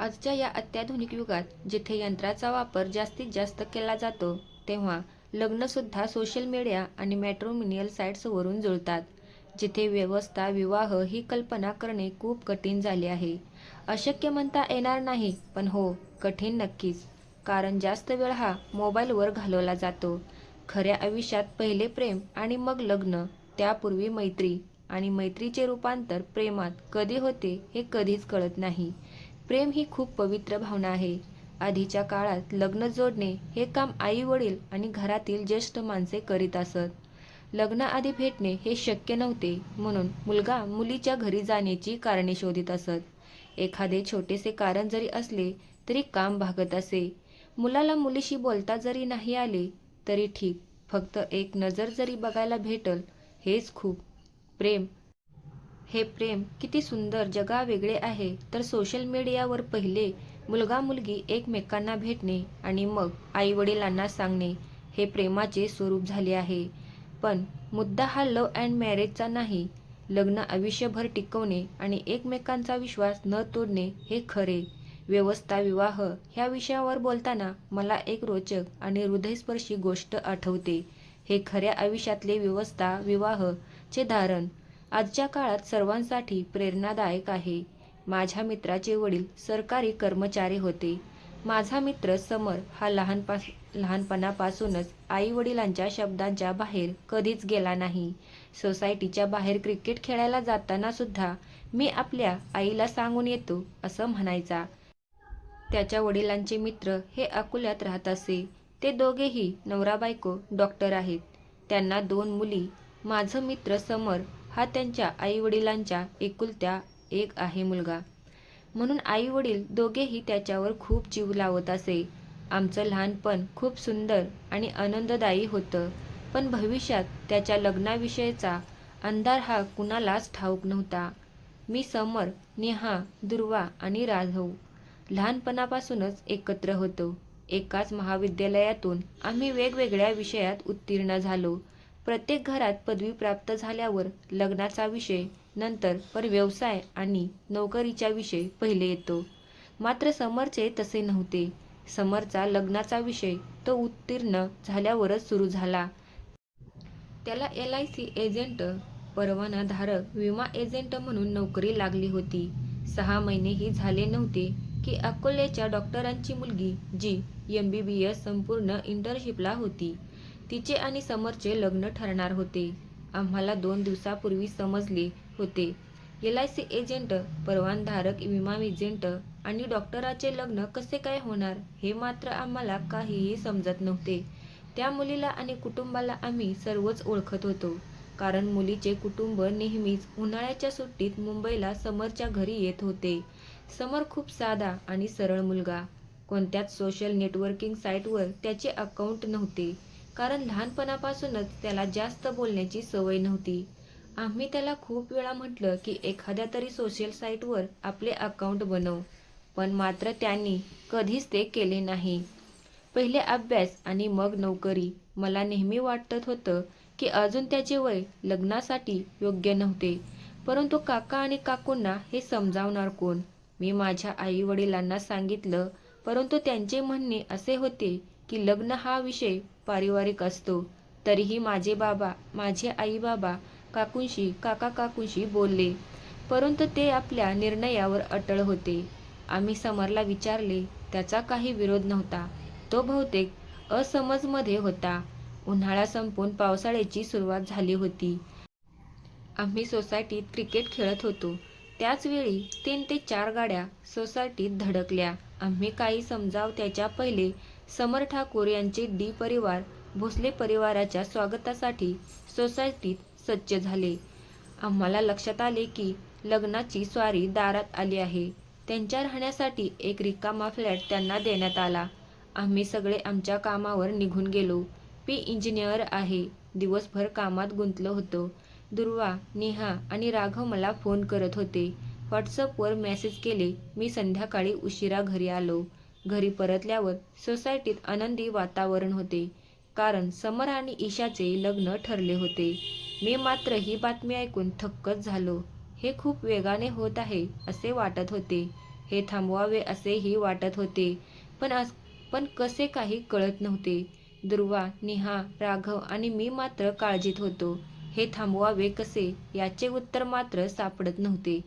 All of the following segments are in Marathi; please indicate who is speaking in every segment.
Speaker 1: आजच्या या अत्याधुनिक युगात जिथे यंत्राचा वापर जास्तीत जास्त केला जातो तेव्हा लग्नसुद्धा सोशल मीडिया आणि मॅट्रोमिनियल साईट्सवरून जुळतात. जिथे व्यवस्था विवाह ही कल्पना करणे खूप कठीण झाले आहे. अशक्य म्हणता येणार नाही पण हो कठीण नक्कीच. कारण जास्त वेळ हा मोबाईलवर घालवला जातो. खऱ्या आयुष्यात पहिले प्रेम आणि मग लग्न त्यापूर्वी मैत्री. आणि मैत्रीचे रूपांतर प्रेमात कधी होते हे कधीच कळत नाही. प्रेम ही खूप पवित्र भावना आहे. आधीच्या काळात लग्न जोडणे हे काम आई वडील आणि घरातील ज्येष्ठ माणसे करीत असत. लग्नाआधी भेटणे हे शक्य नव्हते म्हणून मुलगा मुलीच्या घरी जाण्याची कारणे शोधित असत. एखादे छोटेसे कारण जरी असले तरी काम भागत असे. मुलाला मुलीशी बोलता जरी नाही आले तरी ठीक. फक्त एक नजर जरी बघायला भेटल हेच खूप. प्रेम हे प्रेम किती सुंदर जगावेगळे आहे. तर सोशल मीडियावर पहिले मुलगा मुलगी एकमेकांना भेटणे आणि मग आई वडिलांना सांगणे हे प्रेमाचे स्वरूप झाले आहे. पण मुद्दा हा लव अँड मॅरेजचा नाही. लग्न आयुष्यभर टिकवणे आणि एकमेकांचा विश्वास न तोडणे हे खरे. व्यवस्था विवाह ह्या विषयावर बोलताना मला एक रोचक आणि हृदयस्पर्शी गोष्ट आठवते. हे खऱ्या आयुष्यातले व्यवस्था विवाह चे धारण आजच्या काळात सर्वांसाठी प्रेरणादायक आहे. माझ्या मित्राचे वडील सरकारी कर्मचारी होते. माझा मित्र समर हा लहानपास लहानपणापासूनच आई वडिलांच्या शब्दांच्या बाहेर कधीच गेला नाही. सोसायटीच्या बाहेर क्रिकेट खेळायला जाताना सुद्धा मी आपल्या आईला सांगून येतो असं म्हणायचा. त्याच्या वडिलांचे मित्र हे अकोल्यात राहत असे. ते दोघेही नवरा बायको डॉक्टर आहेत. त्यांना दोन मुली. माझं मित्र समर हा त्यांच्या आईवडिलांच्या एकुलत्या एक आहे मुलगा. म्हणून आईवडील दोघेही त्याच्यावर खूप जीव लावत असे. आमचं लहानपण खूप सुंदर आणि आनंददायी होतं. पण भविष्यात त्याच्या लग्नाविषयीचा अंधार हा कुणालाच ठाऊक नव्हता. मी समर नेहा दुर्वा आणि राघव लहानपणापासूनच एकत्र होतो. एकाच महाविद्यालयातून आम्ही वेगवेगळ्या विषयात उत्तीर्ण झालो. प्रत्येक घरात पदवी प्राप्त झाल्यावर लग्नाचा विषय नंतर पर व्यवसाय आणि नोकरीच्या विषय पहिले येतो. मात्र समरचे तसे नव्हते. समरचा लग्नाचा विषय तो उत्तीर्ण झाल्यावरच सुरू झाला. त्याला एल आय सी एजंट परवानाधारक विमा एजंट म्हणून नोकरी लागली होती. सहा महिनेही झाले नव्हते की अकोल्याच्या डॉक्टरांची मुलगी जी एम बी बी एस संपूर्ण इंटर्नशिपला होती. तिचे आणि समरचे लग्न ठरणार होते. आम्हाला दोन दिवसापूर्वी समजले होते. एल आय सी एजंट परवानधारक विमा एजंट आणि डॉक्टराचे लग्न कसे काय होणार हे मात्र आम्हाला काहीही समजत नव्हते. त्या मुलीला आणि कुटुंबाला आम्ही सर्वच ओळखत होतो. कारण मुलीचे कुटुंब नेहमीच उन्हाळ्याच्या सुट्टीत मुंबईला समरच्या घरी येत होते. समर खूप साधा आणि सरळ मुलगा. कोणत्याच सोशल नेटवर्किंग साईटवर त्याचे अकाउंट नव्हते. कारण लहानपणापासूनच त्याला जास्त बोलण्याची सवय नव्हती. आम्ही त्याला खूप वेळा म्हटलं की एखाद्या तरी सोशल साईटवर आपले अकाउंट बनव पण मात्र त्यांनी कधीच ते केले नाही. पहिले अभ्यास आणि मग नोकरी. मला नेहमी वाटत होतं की अजून त्याचे वय लग्नासाठी योग्य नव्हते परंतु काका आणि काकूंना हे समजावणार कोण? मी माझ्या आई वडिलांना सांगितलं परंतु त्यांचे म्हणणे असे होते की लग्न हा विषय पारिवारिक असतो. तरीही माझे बाबा माझे आई बाबा काकूंशी काका काकूंशी बोलले. परंतु ते आपल्या निर्णयावर अटळ होते. आम्ही समरला विचारले त्याचा काही विरोध नव्हता. तो बहुतेक असमजमध्ये होता. उन्हाळा संपून पावसाळ्याची सुरुवात झाली होती. आम्ही सोसायटीत क्रिकेट खेळत होतो. त्याचवेळी तीन ते चार गाड्या सोसायटीत धडकल्या. आम्ही काही समजाव त्याच्या पहिले समर ठाकूर यांचे डी परिवार भोसले परिवाराच्या स्वागतासाठी सोसायटीत सज्ज झाले. आम्हाला लक्षात आले की लग्नाची स्वारी दारात आली आहे. त्यांच्या राहण्यासाठी एक रिकामा फ्लॅट त्यांना देण्यात आला. आम्ही सगळे आमच्या कामावर निघून गेलो. पी इंजिनियर आहे. दिवसभर कामात गुंतलो होतो. दुर्वा नेहा आणि राघव मला फोन करत होते. व्हॉट्सअपवर मेसेज केले मी संध्याकाळी उशिरा घरी आलो. घरी परतल्यावर सोसायटीत आनंदी वातावरण होते. कारण समर आणि ईशाचे लग्न ठरले होते. मी मात्र ही बातमी ऐकून थक्कच झालो. हे खूप वेगाने होत आहे असे वाटत होते. हे थांबवावे असेही वाटत होते. पण अस पण कसे काही कळत नव्हते. दुर्वा निहा राघव आणि मी मात्र काळजीत होतो. हे थांबवावे कसे? याचे उत्तर मात्र सापडत नव्हते.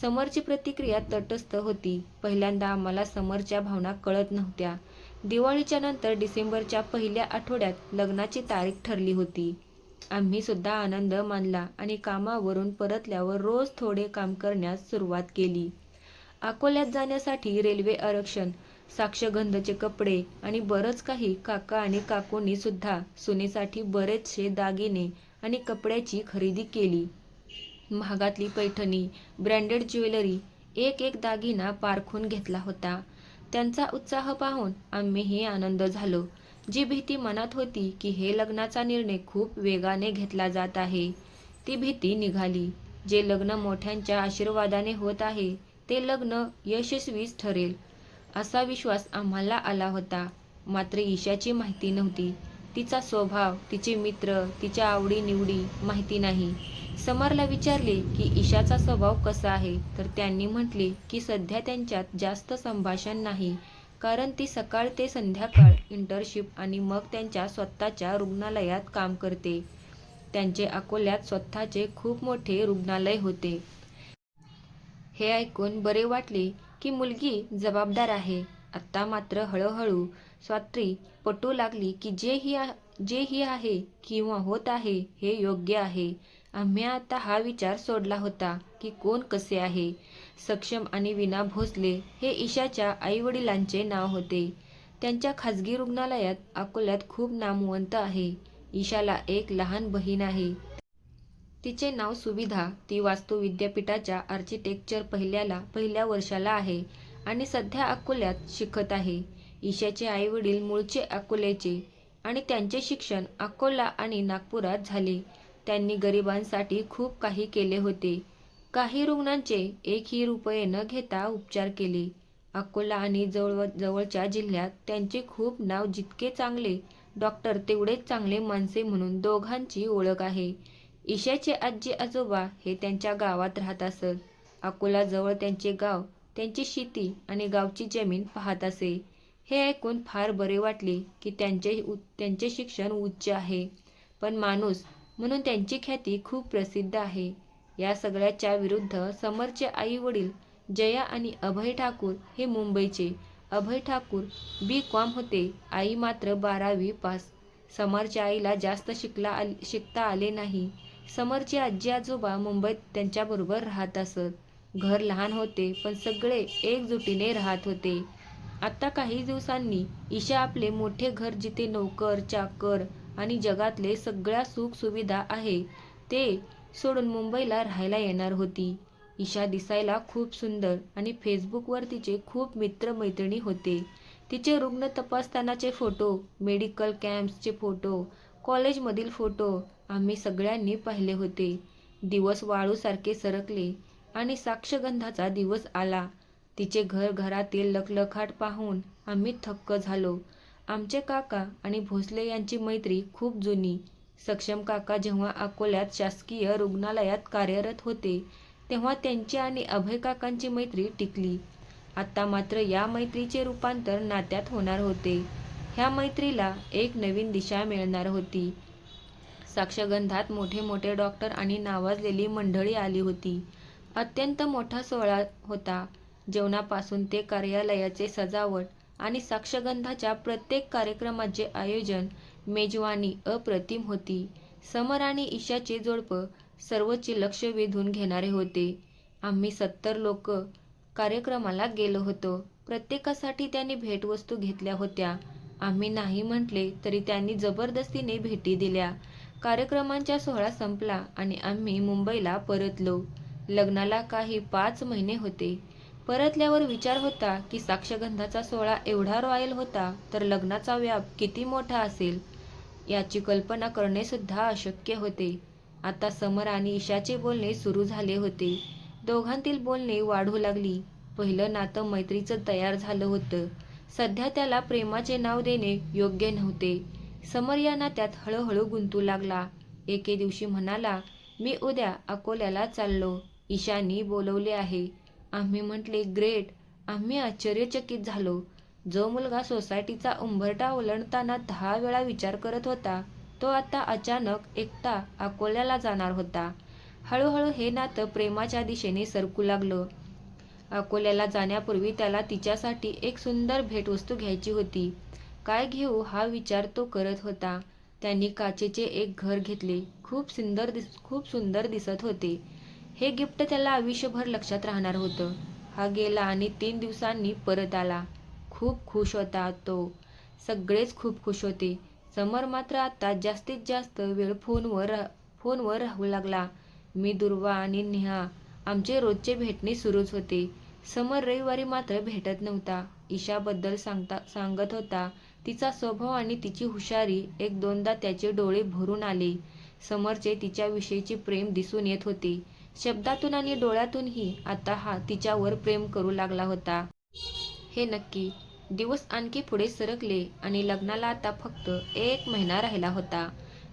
Speaker 1: समरची प्रतिक्रिया तटस्थ होती. पहिल्यांदा आम्हाला समरच्या भावना कळत नव्हत्या. दिवाळीच्या नंतर डिसेंबरच्या पहिल्या आठवड्यात लग्नाची तारीख ठरली होती. आम्ही सुद्धा आनंद मानला आणि कामावरून परतल्यावर रोज थोडे काम करण्यास सुरुवात केली. अकोल्यात जाण्यासाठी रेल्वे आरक्षण साक्षगंधचे कपडे आणि बरंच काही काका आणि काकूंनी सुद्धा सुनेसाठी बरेचसे दागिने आणि कपड्याची खरेदी केली. महागातली पैठणी ब्रँडेड ज्वेलरी एक एक दागिना पारखून घेतला होता. त्यांचा उत्साह पाहून आम्हीही आनंद झालो. जी भीती मनात होती की हे लग्नाचा निर्णय खूप वेगाने घेतला जात आहे ती भीती निघाली. जे लग्न मोठ्यांच्या आशीर्वादाने होत आहे ते लग्न यशस्वीच ठरेल असा विश्वास आम्हाला आला होता. मात्र ईशाची माहिती नव्हती. तिचा स्वभाव तिचे मित्र तिच्या आवडी निवडी माहिती नाही. समरला विचारले की ईशाचा स्वभाव कसा आहे? तर त्यांनी म्हटले की सध्या त्यांच्यात जास्त संभाषण नाही. कारण ती सकाळ ते संध्याकाळ इंटर्नशिप आणि मग त्यांच्या स्वतःच्या रुग्णालयात काम करते. त्यांचे अकोल्यात स्वतःचे खूप मोठे रुग्णालय होते. हे ऐकून बरे वाटले की मुलगी जबाबदार आहे. आत्ता मात्र हळूहळू स्वात्री पटू लागली की जे ही जे ही आहे किंवा होत आहे हे योग्य आहे. आम्ही आता हा विचार सोडला होता की कोण कसे आहे? सक्षम आणि विना भोसले हे ईशाच्या आईवडिलांचे नाव होते. त्यांच्या खाजगी रुग्णालयात अकोल्यात खूप नामवंत आहे. ईशाला एक लहान बहीण आहे. तिचे नाव सुविधा. ती वास्तू विद्यापीठाच्या आर्किटेक्चर पहिल्याला पहिल्या वर्षाला आहे आणि सध्या अकोल्यात शिकत आहे. ईशाचे आईवडील मूळचे अकोल्याचे आणि त्यांचे शिक्षण अकोला आणि नागपुरात झाले. त्यांनी गरिबांसाठी खूप काही केले होते. काही रुग्णांचे एकही रुपये न घेता उपचार केले. अकोला आणि जवळ जवळच्या जिल्ह्यात त्यांचे खूप नाव जितके चांगले डॉक्टर तेवढेच चांगले माणसे म्हणून दोघांची ओळख आहे. ईशाचे आजी आजोबा हे त्यांच्या गावात राहत असत. अकोलाजवळ त्यांचे गाव त्यांची शेती आणि गावची जमीन पाहत असे. हे ऐकून फार बरे वाटले की त्यांचे उ- त्यांचे शिक्षण उच्च आहे. पण माणूस म्हणून त्यांची ख्याती खूप प्रसिद्ध आहे. या सगळ्याच्या विरुद्ध समरचे आई वडील जया आणि अभय ठाकूर हे मुंबईचे. अभय ठाकूर बी कॉम होते. आई मात्र बारावी पास. समरच्या आईला जास्त शिकला आल शिकता आले नाही. समरचे आजी आजोबा मुंबईत त्यांच्याबरोबर राहत असत. घर लहान होते पण सगळे एकजुटीने राहत होते. आत्ता काही दिवसांनी ईशा आपले मोठे घर जिथे नोकर चाकर आणि जगातले सगळ्या सुखसुविधा आहे ते सोडून मुंबईला राहायला येणार होती. ईशा दिसायला खूप सुंदर आणि फेसबुकवर तिचे खूप मित्रमैत्रिणी होते. तिचे रुग्ण तपासतानाचे फोटो मेडिकल कॅम्प्सचे फोटो कॉलेजमधील फोटो आम्ही सगळ्यांनी पाहिले होते. दिवस वाळूसारखे सरकले आणि साक्षगंधाचा दिवस आला. तिचे घर घरातील लखलखाट पाहून आम्ही थक्क झालो. आमचे काका आणि भोसले यांची मैत्री खूप जुनी. सक्षम काका जेव्हा अकोल्यात शासकीय रुग्णालयात कार्यरत होते तेव्हा त्यांची आणि अभय काकांची मैत्री टिकली. आता मात्र या मैत्रीचे रूपांतर नात्यात होणार होते. ह्या मैत्रीला एक नवीन दिशा मिळणार होती. साक्षगंधात मोठे मोठे डॉक्टर आणि नावाजलेली मंडळी आली होती. अत्यंत मोठा सोहळा होता. जेवणापासून ते कार्यालयाचे सजावट आणि साक्षगंधाच्या प्रत्येक कार्यक्रमाचे आयोजन मेजवानी अप्रतिम होती. समर आणि ईशाचे जोडपं सर्वचे लक्ष वेधून घेणारे होते. आम्ही सत्तर लोक कार्यक्रमाला गेलो होतो. प्रत्येकासाठी त्यांनी भेटवस्तू घेतल्या होत्या. आम्ही नाही म्हटले तरी त्यांनी जबरदस्तीने भेटी दिल्या. कार्यक्रमांचा सोहळा संपला आणि आम्ही मुंबईला परतलो. लग्नाला काही पाच महिने होते. परतल्यावर विचार होता की साक्षगंधाचा सोहळा एवढा रॉयल होता तर लग्नाचा व्याप किती मोठा असेल? याची कल्पना करणे सुद्धा अशक्य होते. आता समर आणि ईशाचे बोलणे सुरू झाले होते. दोघांतील बोलणे वाढू लागली. पहिलं नातं मैत्रीचं तयार झालं होतं. सध्या त्याला प्रेमाचे नाव देणे योग्य नव्हते. समर या नात्यात हळूहळू गुंतू लागला. एके दिवशी म्हणाला मी उद्या अकोल्याला चाललो. ईशानी बोलवले आहे. आम्ही म्हटले ग्रेट आम्ही आश्चर्यचकित झालो. जो मुलगा सोसायटीचा उंबरटा ओलांडताना दहा वेळा विचार करत होता तो आता अचानक एकटा अकोल्याला जाणार होता. हळूहळू हे नातं प्रेमाच्या दिशेने सरकू लागलं. अकोल्याला जाण्यापूर्वी त्याला तिच्यासाठी एक सुंदर भेटवस्तू घ्यायची होती. काय घेऊ? हा विचार तो करत होता. त्यांनी काचेचे एक घर घेतले. खूप सुंदर दिस खूप सुंदर दिसत होते. हे गिफ्ट त्याला आयुष्यभर लक्षात राहणार होतं. हा गेला आणि तीन दिवसांनी परत आला. खूप खुश होता तो. सगळेच खूप खुश होते. समर मात्र आता जास्तीत जास्त वेळ फोनवर फोनवर राहू लागला. मी दुर्वा आणि नेहा आमचे रोजचे भेटणे सुरूच होते. समर रविवारी मात्र भेटत नव्हता. ईशाबद्दल सांगता सांगत होता. तिचा स्वभाव आणि तिची हुशारी एक दोनदा त्याचे डोळे भरून आले. समरचे तिच्याविषयीचे प्रेम दिसून येत होते. शब्दातून आणि डोळ्यातूनही आता हा तिच्यावर प्रेम करू लागला होता. हे नक्की. दिवस आणखी पुढे सरकले आणि लग्नाला आता फक्त एक महिना राहिला होता.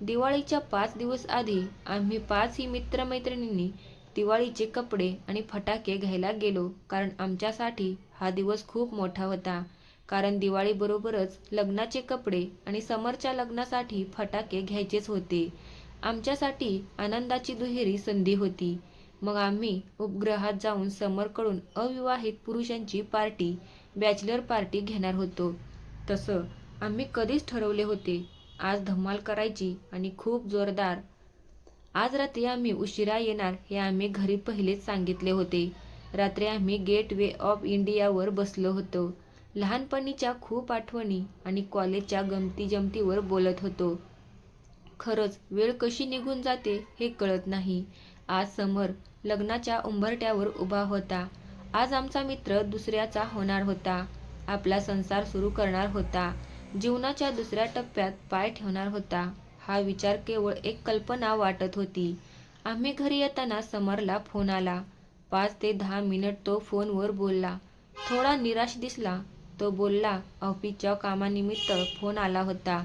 Speaker 1: दिवाळीच्या पाच दिवस आधी आम्ही पाचही मित्रमैत्रिणींनी दिवाळीचे कपडे आणि फटाके घ्यायला गेलो कारण आमच्यासाठी हा दिवस खूप मोठा होता. कारण दिवाळीबरोबरच लग्नाचे कपडे आणि समरच्या लग्नासाठी फटाके घ्यायचेच होते. आमच्यासाठी आनंदाची दुहेरी संधी होती. मग आम्ही उपग्रहात जाऊन समरकडून अविवाहित पुरुषांची पार्टी बॅचलर पार्टी घेणार होतो. तसं आम्ही कधीच ठरवले होते. आज धमाल करायची आणि खूप जोरदार. आज रात्री आम्ही उशिरा येणार हे आम्ही घरी पहिलेच सांगितले होते. रात्री आम्ही गेट वे ऑफ इंडियावर बसलो होतो. लहानपणीच्या खूप आठवणी आणि कॉलेजच्या गमती जमतीवर बोलत होतो. खरंच वेळ कशी निघून जाते हे कळत नाही. आज समर लग्नाच्या उंबरट्यावर उभा होता. आज आमचा मित्र दुसऱ्याचा होणार होता. आपला संसार सुरू करणार होता. जीवनाच्या दुसऱ्या टप्प्यात पाय ठेवणार होता. हा विचार केवळ एक कल्पना वाटत होती. आम्ही घरी येताना समरला फोन आला. पाच ते दहा मिनिट तो फोनवर बोलला. थोडा निराश दिसला. तो बोलला ऑफिसच्या कामानिमित्त फोन आला होता.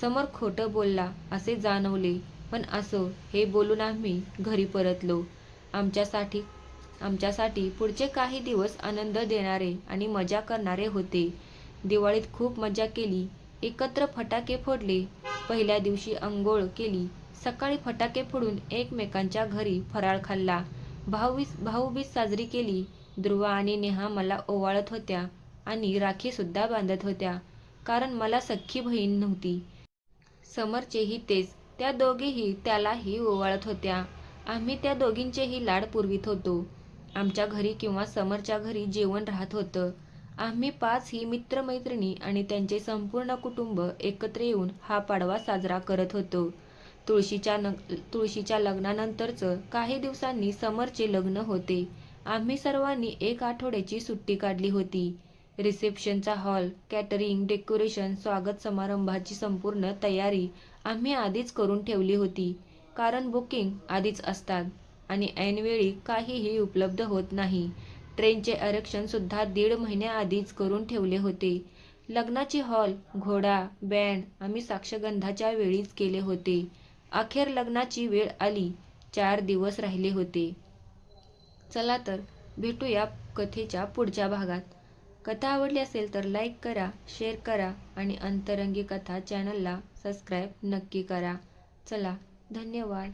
Speaker 1: समर खोटं बोलला असे जाणवले. पण असो हे बोलून आम्ही घरी परतलो. आमच्यासाठी आमच्यासाठी पुढचे काही दिवस आनंद देणारे आणि मजा करणारे होते. दिवाळीत खूप मजा केली. एकत्र फटाके फोडले. पहिल्या दिवशी अंघोळ केली. सकाळी फटाके फोडून एकमेकांच्या घरी फराळ खाल्ला. भाऊबीज भाऊबीज साजरी केली. ध्रुवा आणि नेहा मला ओवाळत होत्या आणि राखीसुद्धा बांधत होत्या. कारण मला सख्खी बहीण नव्हती. समरचेही तेच. त्या दोघेही त्यालाही ओवाळत होत्या. आम्ही त्या दोघींचेही लाड पुरवीत होतो. आमच्या घरी किंवा समरच्या घरी जेवण राहत होतं. आम्ही पाच ही मित्रमैत्रिणी आणि त्यांचे संपूर्ण कुटुंब एकत्र येऊन हा पाडवा साजरा करत होतो. तुळशीच्या न तुळशीच्या लग्नानंतरचं काही दिवसांनी समरचे लग्न होते. आम्ही सर्वांनी एक आठवड्याची सुट्टी काढली होती. रिसेप्शनचा हॉल कॅटरिंग डेकोरेशन स्वागत समारंभाची संपूर्ण तयारी आम्ही आधीच करून ठेवली होती. कारण बुकिंग आधीच असतात आणि ऐनवेळी काहीही उपलब्ध होत नाही. ट्रेनचे आरक्षणसुद्धा दीड महिन्याआधीच करून ठेवले होते. लग्नाची हॉल घोडा बँड आम्ही साक्षगंधाच्या वेळीच केले होते. अखेर लग्नाची वेळ आली चार दिवस राहिले होते. चला तर भेटूया कथेच्या पुढच्या भागात. कथा आवडली असेल तर लाईक करा शेअर करा आणि अंतरंगी कथा चॅनलला सबस्क्राईब नक्की करा. चला धन्यवाद.